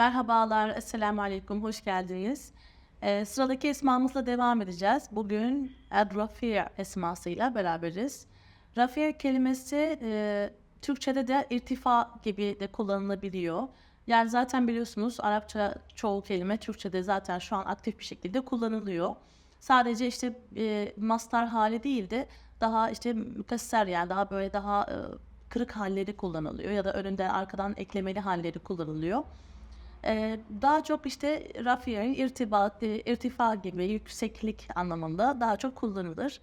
Merhabalar, Esselamu Aleyküm, hoş geldiniz. Ee, sıradaki esmamızla devam edeceğiz. Bugün Ed-Rafi esmasıyla beraberiz. Rafi kelimesi e, Türkçe'de de irtifa gibi de kullanılabiliyor. Yani zaten biliyorsunuz Arapça çoğu kelime Türkçe'de zaten şu an aktif bir şekilde kullanılıyor. Sadece işte e, mastar hali değil de daha işte mükesser yani daha böyle daha e, kırık halleri kullanılıyor ya da önünden arkadan eklemeli halleri kullanılıyor. Ee, daha çok işte rafiye'nin irtibat, e, irtifa gibi yükseklik anlamında daha çok kullanılır.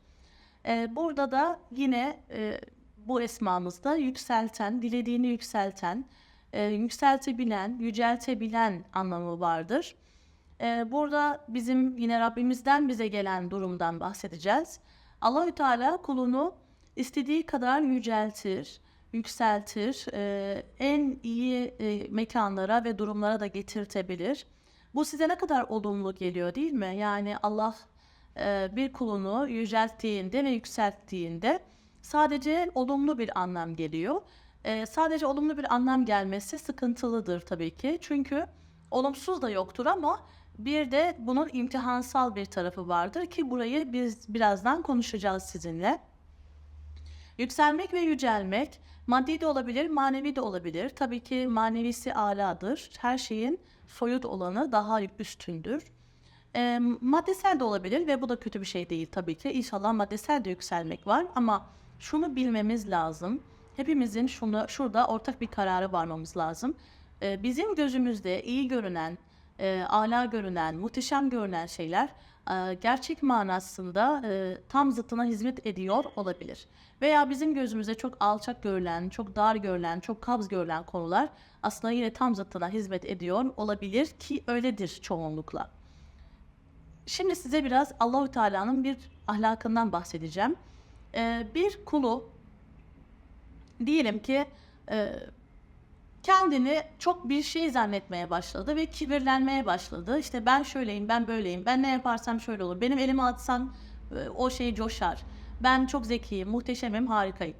Ee, burada da yine e, bu esmamızda yükselten, dilediğini yükselten, e, yükseltebilen, yüceltebilen anlamı vardır. Ee, burada bizim yine Rabbimizden bize gelen durumdan bahsedeceğiz. Allahü Teala kulunu istediği kadar yüceltir, yükseltir, e, en iyi e, mekanlara ve durumlara da getirtebilir. Bu size ne kadar olumlu geliyor değil mi? Yani Allah e, bir kulunu yücelttiğinde ve yükselttiğinde sadece olumlu bir anlam geliyor. E, sadece olumlu bir anlam gelmesi sıkıntılıdır tabii ki. Çünkü olumsuz da yoktur ama bir de bunun imtihansal bir tarafı vardır ki burayı biz birazdan konuşacağız sizinle. Yükselmek ve yücelmek maddi de olabilir, manevi de olabilir. Tabii ki manevisi aladır. Her şeyin soyut olanı daha üstündür. E, maddesel de olabilir ve bu da kötü bir şey değil tabii ki. İnşallah maddesel de yükselmek var ama şunu bilmemiz lazım. Hepimizin şunu, şurada ortak bir kararı varmamız lazım. E, bizim gözümüzde iyi görünen, e, ala görünen, muhteşem görünen şeyler gerçek manasında e, tam zıttına hizmet ediyor olabilir. Veya bizim gözümüzde çok alçak görülen, çok dar görülen, çok kabz görülen konular aslında yine tam zıttına hizmet ediyor olabilir ki öyledir çoğunlukla. Şimdi size biraz Allahü Teala'nın bir ahlakından bahsedeceğim. E, bir kulu diyelim ki e, kendini çok bir şey zannetmeye başladı ve kibirlenmeye başladı. İşte ben şöyleyim, ben böyleyim, ben ne yaparsam şöyle olur. Benim elime atsan e, o şey coşar. Ben çok zekiyim, muhteşemim, harikayım.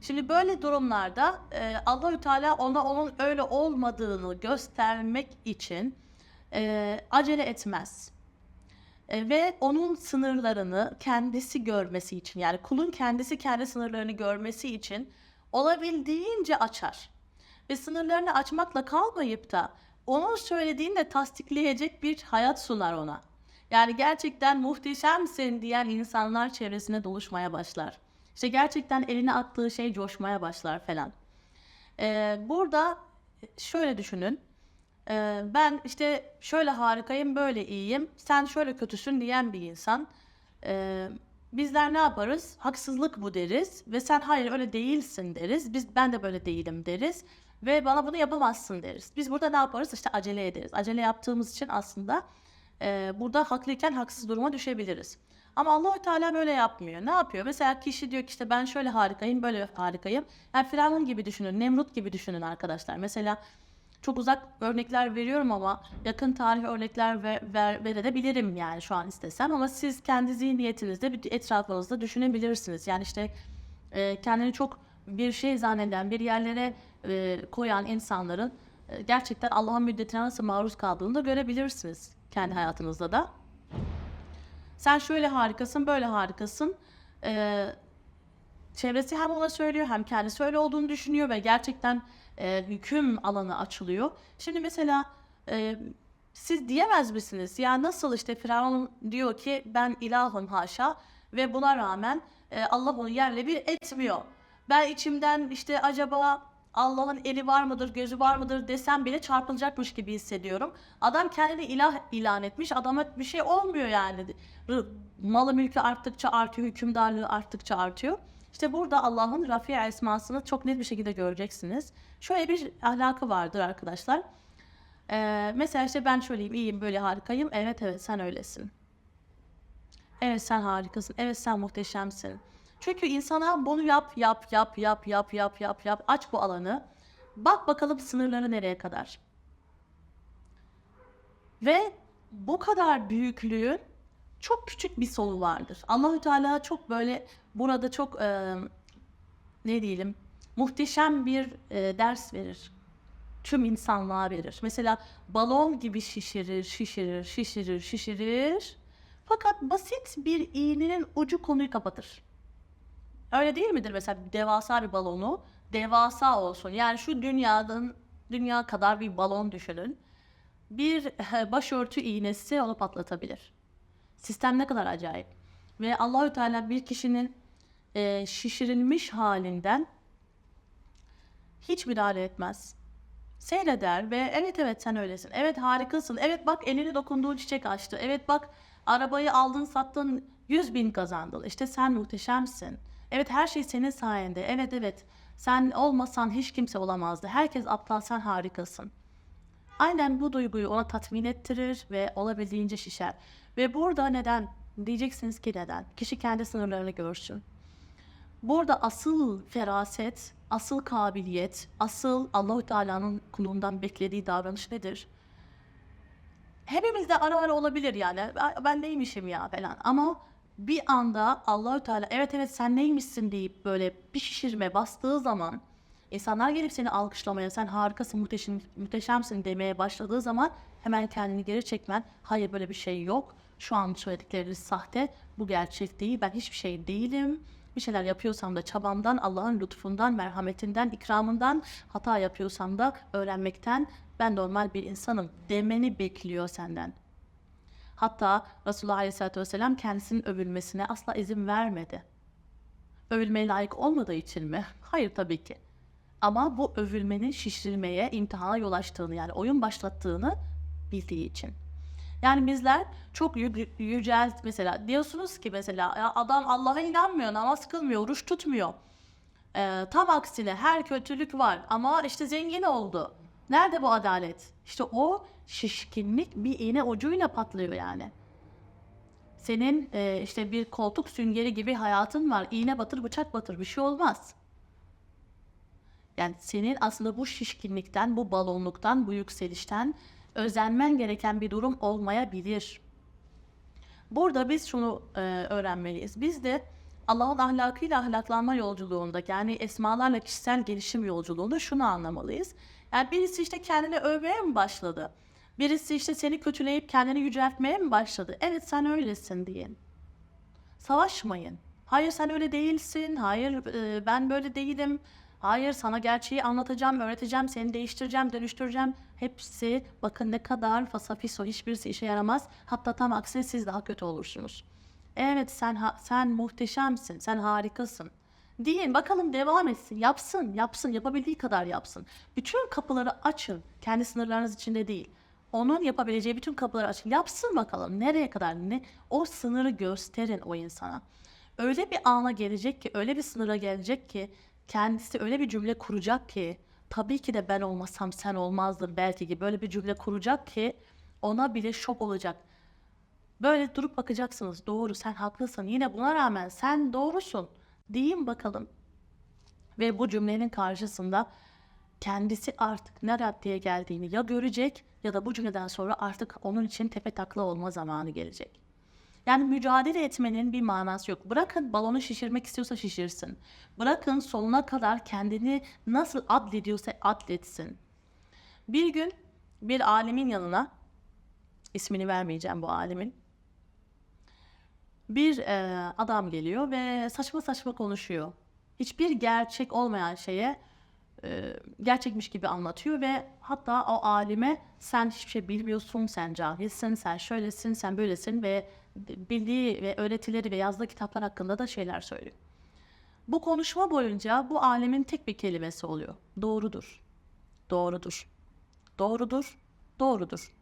Şimdi böyle durumlarda e, Allahü Teala ona onun öyle olmadığını göstermek için e, acele etmez. Ve onun sınırlarını kendisi görmesi için yani kulun kendisi kendi sınırlarını görmesi için olabildiğince açar ve sınırlarını açmakla kalmayıp da onun söylediğini de tasdikleyecek bir hayat sunar ona. Yani gerçekten muhteşemsin diyen insanlar çevresine doluşmaya başlar. İşte gerçekten eline attığı şey coşmaya başlar falan. Ee, burada şöyle düşünün. Ee, ben işte şöyle harikayım, böyle iyiyim, sen şöyle kötüsün diyen bir insan. Ee, bizler ne yaparız? Haksızlık bu deriz ve sen hayır öyle değilsin deriz. Biz ben de böyle değilim deriz ve bana bunu yapamazsın deriz. Biz burada ne yaparız? İşte acele ederiz. Acele yaptığımız için aslında e, burada haklıyken haksız duruma düşebiliriz. Ama Allahü Teala böyle yapmıyor. Ne yapıyor? Mesela kişi diyor ki işte ben şöyle harikayım, böyle harikayım. Yani Firavun gibi düşünün, Nemrut gibi düşünün arkadaşlar. Mesela çok uzak örnekler veriyorum ama yakın tarih örnekler ver, ver, verebilirim yani şu an istesem. Ama siz kendi zihniyetinizde, etrafınızda düşünebilirsiniz. Yani işte e, kendini çok bir şey zanneden, bir yerlere e, koyan insanların e, gerçekten Allah'ın müddetine nasıl maruz kaldığını da görebilirsiniz kendi hayatınızda da. Sen şöyle harikasın, böyle harikasın. E, çevresi hem ona söylüyor hem kendisi öyle olduğunu düşünüyor ve gerçekten e, hüküm alanı açılıyor. Şimdi mesela e, siz diyemez misiniz? Ya nasıl işte Firavun diyor ki ben ilahım haşa ve buna rağmen e, Allah onu yerle bir etmiyor. Ben içimden işte acaba Allah'ın eli var mıdır, gözü var mıdır desem bile çarpılacakmış gibi hissediyorum. Adam kendini ilah ilan etmiş. Adama bir şey olmuyor yani. Malı mülkü arttıkça artıyor, hükümdarlığı arttıkça artıyor. İşte burada Allah'ın Rafi'a esmasını çok net bir şekilde göreceksiniz. Şöyle bir ahlakı vardır arkadaşlar. Ee, mesela işte ben şöyleyim, iyiyim, böyle harikayım. Evet evet sen öylesin. Evet sen harikasın. Evet sen muhteşemsin. Çünkü insana bunu yap, yap, yap, yap, yap, yap, yap, yap. Aç bu alanı. Bak bakalım sınırları nereye kadar. Ve bu kadar büyüklüğün çok küçük bir sonu vardır. Allahü Teala çok böyle burada çok e, ne diyelim muhteşem bir e, ders verir. tüm insanlığa verir. Mesela balon gibi şişirir, şişirir, şişirir, şişirir. Fakat basit bir iğnenin ucu konuyu kapatır. Öyle değil midir mesela devasa bir balonu devasa olsun. Yani şu dünyanın dünya kadar bir balon düşünün. Bir eh, başörtü iğnesi onu patlatabilir. Sistem ne kadar acayip. Ve Allahü Teala bir kişinin e, şişirilmiş halinden hiç müdahale etmez. Seyreder ve evet evet sen öylesin. Evet harikasın. Evet bak elini dokunduğun çiçek açtı. Evet bak arabayı aldın sattın 100 bin kazandın. İşte sen muhteşemsin. Evet her şey senin sayende. Evet evet sen olmasan hiç kimse olamazdı. Herkes aptal sen harikasın. Aynen bu duyguyu ona tatmin ettirir ve olabildiğince şişer. Ve burada neden? Diyeceksiniz ki neden? Kişi kendi sınırlarını görsün. Burada asıl feraset, asıl kabiliyet, asıl Allahu Teala'nın kulundan beklediği davranış nedir? Hepimizde ara ara olabilir yani. Ben- neymişim ya falan. Ama bir anda Allahü Teala evet evet sen neymişsin deyip böyle bir şişirme bastığı zaman insanlar gelip seni alkışlamaya sen harikasın muhteşem, muhteşemsin demeye başladığı zaman hemen kendini geri çekmen hayır böyle bir şey yok. Şu an söyledikleriniz sahte. Bu gerçek değil. Ben hiçbir şey değilim. Bir şeyler yapıyorsam da çabamdan, Allah'ın lütfundan, merhametinden, ikramından, hata yapıyorsam da öğrenmekten ben normal bir insanım demeni bekliyor senden. Hatta Resulullah Aleyhisselatü Vesselam kendisinin övülmesine asla izin vermedi. Övülmeye layık olmadığı için mi? Hayır tabii ki. Ama bu övülmenin şişirilmeye, imtihana yol açtığını yani oyun başlattığını bildiği için. Yani bizler çok yü- yücelt mesela diyorsunuz ki mesela "Ya adam Allah'a inanmıyor, namaz kılmıyor, oruç tutmuyor. Ee, tam aksine her kötülük var ama işte zengin oldu. Nerede bu adalet? İşte o şişkinlik bir iğne ucuyla patlıyor yani. Senin e, işte bir koltuk süngeri gibi hayatın var. İğne batır, bıçak batır bir şey olmaz. Yani senin aslında bu şişkinlikten, bu balonluktan, bu yükselişten özenmen gereken bir durum olmayabilir. Burada biz şunu e, öğrenmeliyiz. Biz de Allah'ın ahlakıyla ahlaklanma yolculuğunda yani esmalarla kişisel gelişim yolculuğunda şunu anlamalıyız. Yani birisi işte kendini övmeye mi başladı? Birisi işte seni kötüleyip kendini yüceltmeye mi başladı? Evet sen öylesin diyin. Savaşmayın. Hayır sen öyle değilsin. Hayır e, ben böyle değilim. Hayır sana gerçeği anlatacağım, öğreteceğim, seni değiştireceğim, dönüştüreceğim. Hepsi bakın ne kadar fasafiso hiçbirisi işe yaramaz. Hatta tam aksine siz daha kötü olursunuz. Evet sen sen muhteşemsin, sen harikasın. Deyin bakalım devam etsin, yapsın, yapsın, yapabildiği kadar yapsın. Bütün kapıları açın, kendi sınırlarınız içinde değil. Onun yapabileceği bütün kapıları açın. Yapsın bakalım nereye kadar ne o sınırı gösterin o insana. Öyle bir ana gelecek ki, öyle bir sınıra gelecek ki kendisi öyle bir cümle kuracak ki tabii ki de ben olmasam sen olmazdın belki gibi böyle bir cümle kuracak ki ona bile şok olacak. Böyle durup bakacaksınız. Doğru sen haklısın. Yine buna rağmen sen doğrusun. Deyin bakalım. Ve bu cümlenin karşısında kendisi artık ne raddeye geldiğini ya görecek ya da bu cümleden sonra artık onun için tepe takla olma zamanı gelecek. Yani mücadele etmenin bir manası yok. Bırakın balonu şişirmek istiyorsa şişirsin. Bırakın sonuna kadar kendini nasıl adlediyorsa adletsin. Bir gün bir alemin yanına, ismini vermeyeceğim bu alemin, bir e, adam geliyor ve saçma saçma konuşuyor. Hiçbir gerçek olmayan şeye e, gerçekmiş gibi anlatıyor ve hatta o alime sen hiçbir şey bilmiyorsun, sen cahilsin, sen şöylesin, sen böylesin ve bildiği ve öğretileri ve yazdığı kitaplar hakkında da şeyler söylüyor. Bu konuşma boyunca bu alemin tek bir kelimesi oluyor. Doğrudur. Doğrudur. Doğrudur. Doğrudur.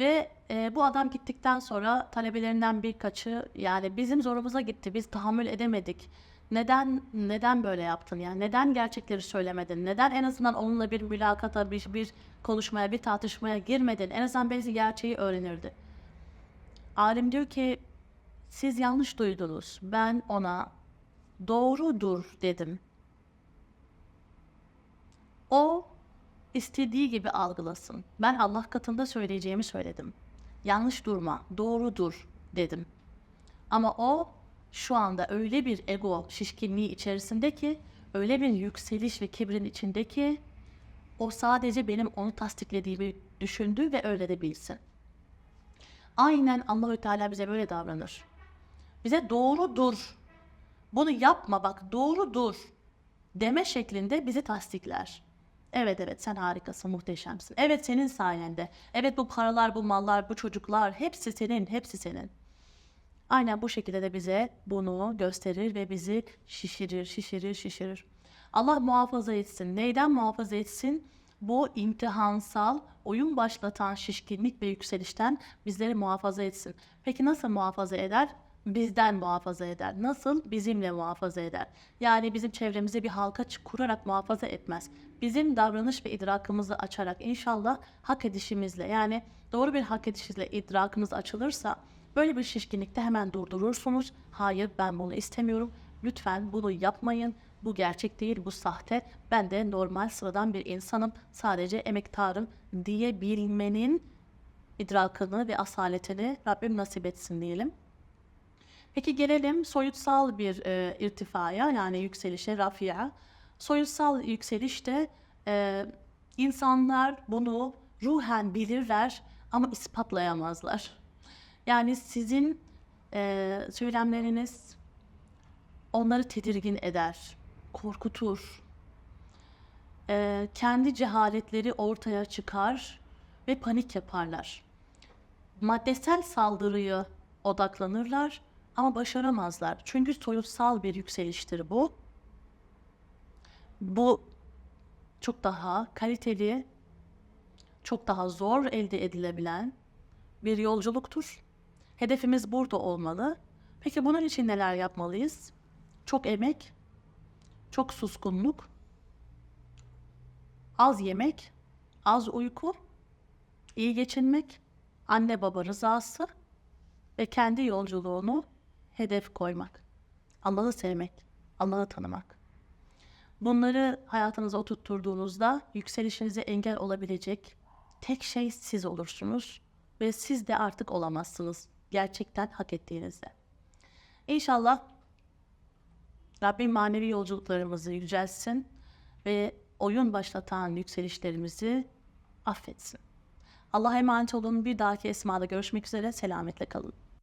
Ve e, bu adam gittikten sonra talebelerinden birkaçı yani bizim zorumuza gitti. Biz tahammül edemedik. Neden neden böyle yaptın yani neden gerçekleri söylemedin? Neden en azından onunla bir mülakata, bir, bir konuşmaya, bir tartışmaya girmedin? En azından belki gerçeği öğrenirdi. Alim diyor ki siz yanlış duydunuz. Ben ona doğrudur dedim. O istediği gibi algılasın. Ben Allah katında söyleyeceğimi söyledim. Yanlış durma, doğrudur dedim. Ama o şu anda öyle bir ego şişkinliği içerisinde ki, öyle bir yükseliş ve kibrin içindeki o sadece benim onu tasdiklediğimi düşündü ve öyle de bilsin. Aynen Allahü Teala bize böyle davranır. Bize doğru dur. Bunu yapma bak doğru dur deme şeklinde bizi tasdikler. Evet evet sen harikasın, muhteşemsin. Evet senin sayende. Evet bu paralar, bu mallar, bu çocuklar hepsi senin, hepsi senin. Aynen bu şekilde de bize bunu gösterir ve bizi şişirir, şişirir, şişirir. Allah muhafaza etsin. Neyden muhafaza etsin? Bu imtihansal, oyun başlatan şişkinlik ve yükselişten bizleri muhafaza etsin. Peki nasıl muhafaza eder? Bizden muhafaza eder. Nasıl? Bizimle muhafaza eder. Yani bizim çevremize bir halka kurarak muhafaza etmez. Bizim davranış ve idrakımızı açarak inşallah hak edişimizle yani doğru bir hak edişimizle idrakımız açılırsa Böyle bir şişkinlikte hemen durdurursunuz. Hayır ben bunu istemiyorum. Lütfen bunu yapmayın. Bu gerçek değil, bu sahte. Ben de normal sıradan bir insanım. Sadece emektarım diyebilmenin idrakını ve asaletini Rabbim nasip etsin diyelim. Peki gelelim soyutsal bir e, irtifaya yani yükselişe, rafia. Soyutsal yükselişte e, insanlar bunu ruhen bilirler ama ispatlayamazlar. Yani sizin e, söylemleriniz onları tedirgin eder, korkutur. E, kendi cehaletleri ortaya çıkar ve panik yaparlar. Maddesel saldırıyı odaklanırlar ama başaramazlar. Çünkü soyutsal bir yükseliştir bu. Bu çok daha kaliteli, çok daha zor elde edilebilen bir yolculuktur. Hedefimiz burada olmalı. Peki bunun için neler yapmalıyız? Çok emek, çok suskunluk, az yemek, az uyku, iyi geçinmek, anne baba rızası ve kendi yolculuğunu hedef koymak. Allah'ı sevmek, Allah'ı tanımak. Bunları hayatınıza oturtturduğunuzda yükselişinize engel olabilecek tek şey siz olursunuz ve siz de artık olamazsınız gerçekten hak ettiğinizde. İnşallah Rabbim manevi yolculuklarımızı yücelsin ve oyun başlatan yükselişlerimizi affetsin. Allah'a emanet olun. Bir dahaki esmada görüşmek üzere. Selametle kalın.